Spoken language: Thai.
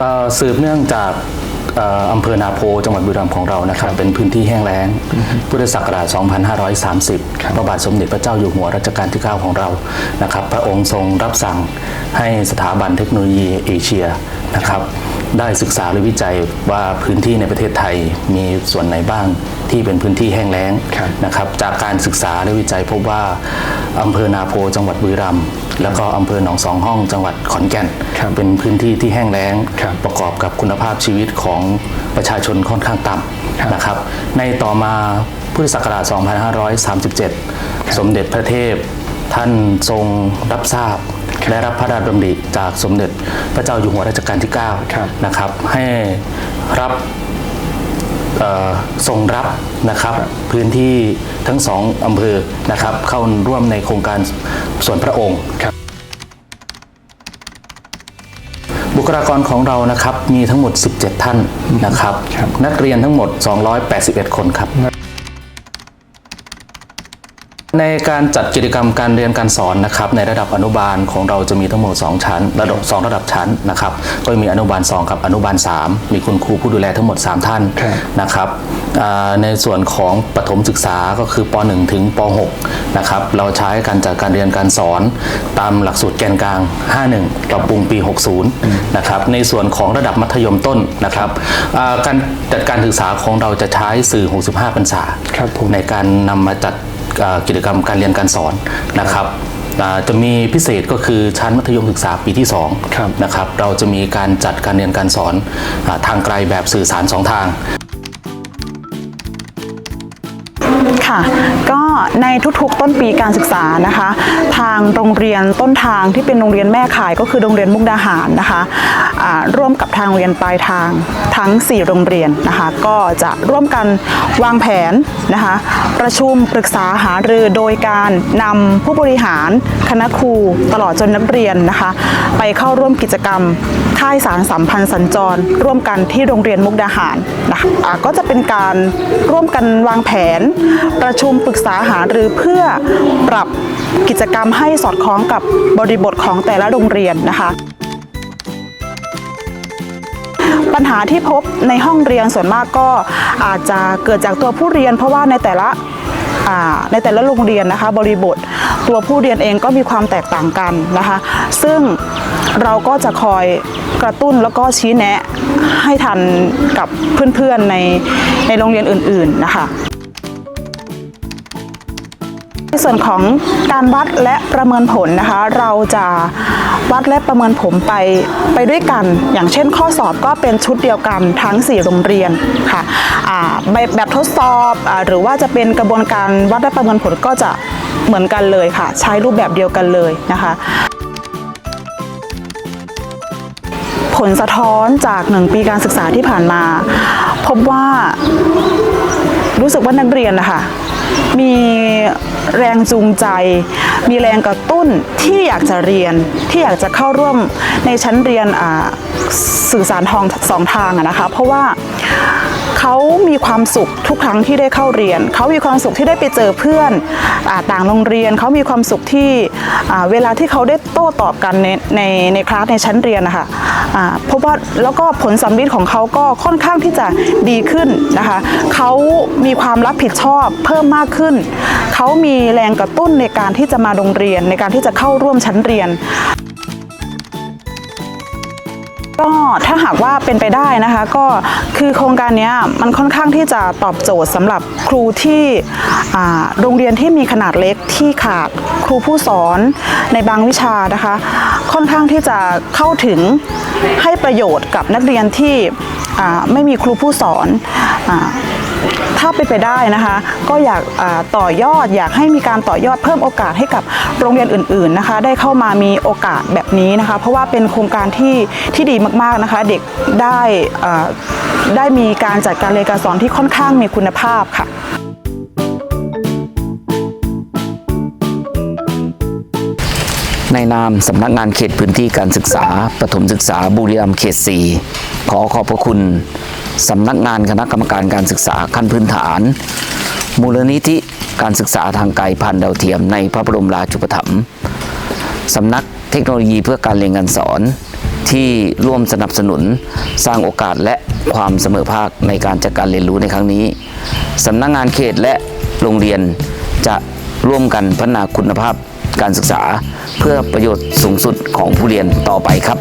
เอ่อสืบเนื่องจากเอ่ออำเภอนาโพจังหวัดบุรีรัมย์ของเรานะครับเป็นพื้นที่แห้งแล้ง พุทธศักราช 2530 พระบาทสมเด็จพระเจ้าอยู่หัวรัชกาลที่ 9 ของเรานะครับ พระองค์ทรงรับสั่งให้สถาบันเทคโนโลยีเอเชียนะครับได้ศึกษาและวิจัยว่าพื้นที่ในประเทศไทยมีส่วนไหนบ้างที่เป็นพื้นที่แห้งแล้งครับนะครับ จากการศึกษาและวิจัยพบว่า อำเภอนาโพจังหวัดบุรีรัมย์แล้วก็อำเภอหนองสองห้องจังหวัดขอนแก่น ครับเป็นพื้นที่ที่แห้งแล้ง ครับประกอบกับคุณภาพชีวิตของประชาชนค่อนข้างต่ครับำนะครับ ในต่อมาพุทธศักราช 2537 สมเด็จพระเทพ ท่านทรงรับทราบ และรับพระราชดำริจากสมเด็จพระเจ้าอยู่หัวรัชกาลที่ ครับ 9 นะครับให้รับ เอ่อทรงรับนะครับพื้นที่ทั้งสองอำเภอนะครับ เข้าร่วมในโครงการส่วนพระองค์ครับบุคลากรของเรานะครับมีทั้งหมด 17 ท่านนะครับครับนักเรียนทั้งหมด 281 คนครับ ในการจัดกิจกรรมการเรียนการสอนนะครับในระดับอนุบาลของเราจะมีทั้งหมด 2 ชั้น ระดับ 2 ระดับชั้นนะครับก็มีอนุบาล 2 กับอนุบาล 3 มีคุณครูผู้ดูแลทั้งหมด 3 ท่านครับนะครับอ่าในส่วนของปฐมศึกษาก็คือป .1 ถึงป .6 นะครับเราใช้การจัดการเรียนการสอนตามหลักสูตรแกนกลาง 51ปรับปรุงปี 60 นะครับในส่วนของระดับมัธยมต้นนะครับอ่าการจัดการศึกษาของเราจะใช้สื่อ 65พรรษาครับผมในการนำมาจัดอ่า กิจกรรมการเรียนการสอนนะครับอ่าจะมีพิเศษก็คือชั้นมัธยมศึกษาปีที่ครับ2นะครับเราจะมีการจัดการเรียนการสอนอาทางไกลแบบสื่อสารสองทางค่ะก็ ในทุกๆ ต้นปีการศึกษานะคะ ทางโรงเรียนต้นทางที่เป็นโรงเรียนแม่ข่ายก็คือโรงเรียนมุกดาหารนะคะอ่าร่วมกับทางโรงเรียนปลายทางทั้ง 4 โรงเรียนนะคะ ก็จะร่วมกันวางแผนนะคะ ประชุมปรึกษาหารือโดยการนำผู้บริหารคณะครูตลอดจนนักเรียนนะคะ ไปเข้าร่วมกิจกรรม ค่ายสารสัมพันธ์สัญจร ร่วมกันที่โรงเรียนมุกดาหารนะคะก็จะเป็นการร่วมกันวางแผน ประชุมปรึกษาหารือเพื่อปรับกิจกรรมให้สอดคล้องกับบริบทของแต่ละโรงเรียนนะคะปัญหาที่พบในห้องเรียนส่วนมากก็อาจจะเกิดจากตัวผู้เรียน เพราะว่าในแต่ละในแต่ละโรงเรียนนะคะ บริบท ตัวผู้เรียนเองก็มีความแตกต่างกันนะคะ ซึ่ง เราก็จะคอยกระตุ้นแล้วก็ชี้แนะให้ทันกับเพื่อนๆในในโรงเรียนอื่นๆนะคะในส่วนของการวัดและประเมินผลนะคะ เราจะวัดและประเมินผลไปไปด้วยกัน อย่างเช่นข้อสอบก็เป็นชุดเดียวกันทั้ง 4 โรงเรียนค่ะแบบแบบทดสอบอหรือว่าจะเป็นกระบวนการวัดและประเมินผลก็จะเหมือนกันเลยค่ะ ใช้รูปแบบเดียวกันเลยนะคะ ผลสะท้อนจากหนึ่งปีการศึกษาที่ผ่านมา พบว่ารู้สึกว่านักเรียนนะคะมีแรงจูงใจ มีแรงกระตุ้นที่อยากจะเรียนที่อยากจะเข้าร่วมในชั้นเรียนอ่าสื่อสารทองสองทางนะคะ เพราะว่า เขามีความสุขทุกครั้งที่ได้เข้าเรียน เขามีความสุขที่ได้ไปเจอเพื่อนอต่างโรงเรียน เขามีความสุขที่เวลาที่เขาได้โต้ตอบกันในในในคลาสในชั้นเรียนนะคะอ่าพบว่าแล้วก็ผลสัมฤทธิ์ของเขาก็ค่อนข้างที่จะดีขึ้นนะคะ เขามีความรับผิดชอบเพิ่มมากขึ้น เขามีแรงกระตุ้นในการที่จะมาโรงเรียนในการที่จะเข้าร่วมชั้นเรียน ก็ถ้าหากว่าเป็นไปได้นะคะก็คือโครงการนี้มันค่อนข้างที่จะตอบโจทย์สำหรับครูที่โรงเรียนที่มีขนาดเล็กที่ขาดครูผู้สอนในบางวิชานะคะ ค่อนข้างที่จะเข้าถึงให้ประโยชน์กับนักเรียนที่ไม่มีครูผู้สอนอ ถ้าเป็นไปได้นะคะ ก็อยากต่อยอดอยากให้มีการต่อยอดเพิ่มโอกาสให้กับโรงเรียนอื่นๆนะคะ ได้เข้ามามีโอกาสแบบนี้นะคะ เพราะว่าเป็นโครงการที่ที่ดีมากๆนะคะ เด็กได้ได้มีการจัดการเรียนการสอนที่ค่อนข้างมีคุณภาพค่ะ ในนามสำนักงานเขตพื้นที่การศึกษาประถมศึกษาบุรีรัมย์เขต 4 ขอขอบพระคุณสำนักงานคณะกรรมการการศึกษาขั้นพื้นฐาน มูลนิธิการศึกษาทางไกลผ่านดาวเทียมในพระบรมราชูปถัมภ์สำนักเทคโนโลยีเพื่อการเรียนการสอนที่ร่วมสนับสนุนสร้างโอกาสและความเสมอภาคในการจัดการเรียนรู้ในครั้งนี้สำนักงงานเขตและโรงเรียนจะร่วมกันพัฒนาคุณภาพ การศึกษา เพื่อประโยชน์สูงสุดของผู้เรียนต่อไปครับ